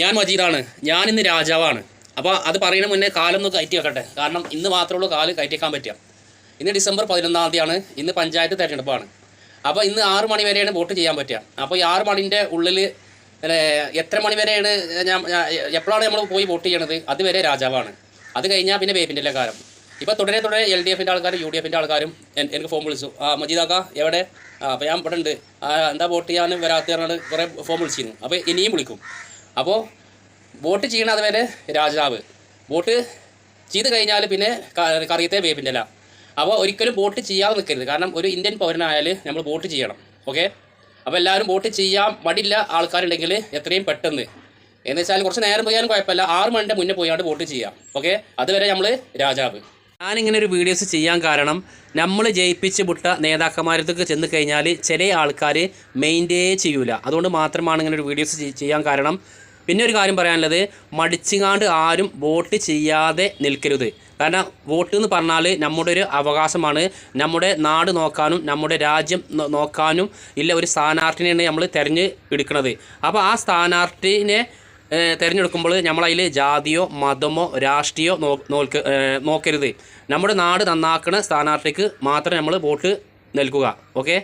ഞാൻ മജീദാണ്. ഞാൻ ഇന്ന് രാജാവാണ്. അപ്പോൾ അത് പറയുന്ന മുന്നേ കാലൊന്ന് കയറ്റി വെക്കട്ടെ. കാരണം ഇന്ന് മാത്രമേ ഉള്ളൂ കാൽ കയറ്റി വെക്കാൻ പറ്റുക. ഇന്ന് ഡിസംബർ പതിനൊന്നാം തീയതിയാണ്. ഇന്ന് പഞ്ചായത്ത് തിരഞ്ഞെടുപ്പാണ്. അപ്പോൾ ഇന്ന് ആറ് മണി വരെയാണ് വോട്ട് ചെയ്യാൻ പറ്റുക. അപ്പോൾ ഈ ആറ് മണിന്റെ ഉള്ളിൽ എത്ര മണി വരെയാണ് ഞാൻ എപ്പോഴാണ് നമ്മൾ പോയി വോട്ട് ചെയ്യണത്? അതുവരെ രാജാവാണ്. അത് കഴിഞ്ഞാൽ പിന്നെ വേപ്പിന്റെ കാലം ഇപ്പോൾ തുടരെ തുടരെ എൽ ഡി എഫിന്റെ ആൾക്കാരും യു ഡി എഫിന്റെ ആൾക്കാരും എനിക്ക് ഫോം വിളിച്ചു. ആ മജീദാക്ക എവിടെ? അപ്പോൾ ഞാൻ ഇവിടെ ഉണ്ട്. എന്താ വോട്ട് ചെയ്യാൻ വരാത്ത പറഞ്ഞാൽ കുറേ ഫോം വിളിച്ചിരുന്നു. അപ്പോൾ ഇനിയും വിളിക്കും. അപ്പോൾ വോട്ട് ചെയ്യണത് അതുവരെ രാജാവ്. വോട്ട് ചെയ്ത് കഴിഞ്ഞാൽ പിന്നെ കറിയത്തെ വേപ്പിന്റെ ഇല. അപ്പോൾ ഒരിക്കലും വോട്ട് ചെയ്യാതെ നിൽക്കരുത് കാരണം ഒരു ഇന്ത്യൻ പൗരനായാൽ നമ്മൾ വോട്ട് ചെയ്യണം. ഓക്കെ? അപ്പോൾ എല്ലാവരും വോട്ട് ചെയ്യാൻ മടില്ല ആൾക്കാരുണ്ടെങ്കിൽ എത്രയും പെട്ടെന്ന്. എന്ന് വെച്ചാൽ കുറച്ച് നേരം പോയാലും കുഴപ്പമില്ല. ആറ് മണിന്റെ മുന്നേ പോയാണ്ട് വോട്ട് ചെയ്യാം. ഓക്കെ? അതുവരെ നമ്മൾ രാജാവ്. ഞാനിങ്ങനെ ഒരു വീഡിയോസ് ചെയ്യാൻ കാരണം നമ്മൾ ജയിപ്പിച്ച് വിട്ട നേതാക്കന്മാരത്തേക്ക് ചെന്ന് കഴിഞ്ഞാൽ ചില ആൾക്കാർ മെയിന്റേ ചെയ്യൂല. അതുകൊണ്ട് മാത്രമാണ് ഇങ്ങനെ ഒരു വീഡിയോസ് ചെയ്യാൻ കാരണം. പിന്നെ ഒരു കാര്യം പറയാനുള്ളത് മടിച്ചിങ്ങാണ്ട് ആരും വോട്ട് ചെയ്യാതെ നിൽക്കരുത്. കാരണം വോട്ട് എന്ന് പറഞ്ഞാൽ നമ്മുടെ ഒരു അവകാശമാണ്. നമ്മുടെ നാട് നോക്കാനും നമ്മുടെ രാജ്യം നോക്കാനും ഇല്ല ഒരു സ്ഥാനാർത്ഥിനെയാണ് നമ്മൾ തിരഞ്ഞ് എടുക്കുന്നത് അപ്പോൾ ആ സ്ഥാനാർത്ഥിനെ തിരഞ്ഞെടുക്കുമ്പോൾ നമ്മളതിൽ ജാതിയോ മതമോ രാഷ്ട്രീയോ നോക്ക് നോക്കരുത്. നമ്മുടെ നാട് നന്നാക്കുന്ന സ്ഥാനാർത്ഥിക്ക് മാത്രമേ നമ്മൾ വോട്ട് നൽകുക. ഓക്കെ?